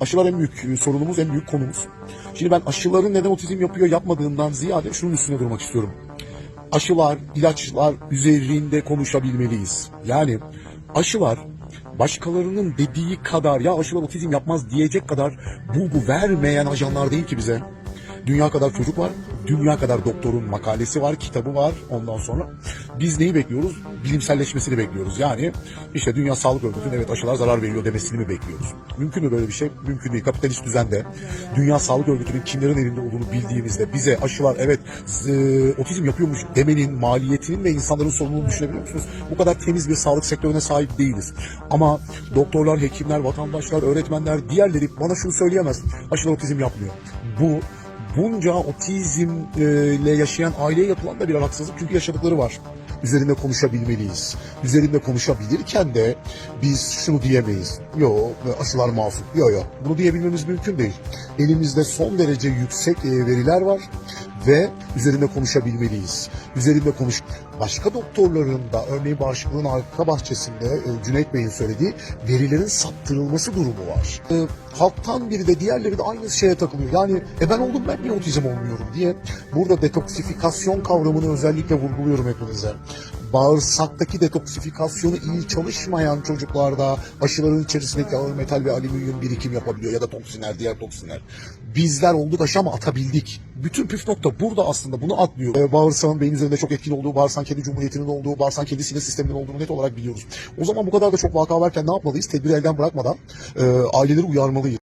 Aşılar en büyük e, sorunumuz, en büyük konumuz. Şimdi ben aşıların neden otizm yapıyor yapmadığından ziyade şunun üstüne durmak istiyorum. Aşılar, ilaçlar üzerinde konuşabilmeliyiz. Yani aşılar başkalarının dediği kadar ya aşılar otizm yapmaz diyecek kadar bulgu vermeyen ajanlar değil ki bize. Dünya kadar çocuk var, dünya kadar doktorun makalesi var, kitabı var ondan sonra. Biz neyi bekliyoruz? Bilimselleşmesini bekliyoruz. Yani işte Dünya Sağlık Örgütü'nün evet aşılar zarar veriyor demesini mi bekliyoruz? Mümkün mü böyle bir şey? Mümkün değil. Kapitalist düzende Dünya Sağlık Örgütü'nün kimlerin elinde olduğunu bildiğimizde bize aşılar evet e, otizm yapıyormuş demenin maliyetinin ve insanların sorumluluğunu düşünebiliyor musunuz? Bu kadar temiz bir sağlık sektörüne sahip değiliz. Ama doktorlar, hekimler, vatandaşlar, öğretmenler, diğerleri bana şunu söyleyemez. Aşılar otizm yapmıyor. Bu bunca otizmle yaşayan aileye yapılan da bir haksızlık çünkü yaşadıkları var. Üzerinde konuşabilmeliyiz. Üzerinde konuşabilirken de biz şunu diyemeyiz. Yo aşılar masum. Yo yo. Bunu diyebilmemiz mümkün değil. Elimizde son derece yüksek e, veriler var ve üzerinde konuşabilmeliyiz. Üzerinde konuş. Başka doktorların da örneğin bağışıklığın arka bahçesinde e, Cüneyt Bey'in söylediği verilerin saptırılması durumu var. E, halktan biri de diğerleri de aynı şeye takılıyor. Yani e ben oldum ben niye otizm olmuyorum diye. Burada detoksifikasyon kavramını özellikle vurguluyorum hepinize. Bağırsaktaki detoksifikasyonu iyi çalışmayan çocuklarda aşıların içerisindeki ağır metal ve alüminyum birikim yapabiliyor ya da toksinler, diğer toksinler. Bizler olduk aşı ama atabildik. Bütün püf nokta burada aslında bunu atlıyor. Ee, bağırsağın beyin üzerinde çok etkin olduğu, bağırsağın kendi cumhuriyetinin olduğu, bağırsağın kendi sinir sisteminin olduğunu net olarak biliyoruz. O zaman bu kadar da çok vaka varken ne yapmalıyız? Tedbiri elden bırakmadan e, aileleri uyarmalıyız.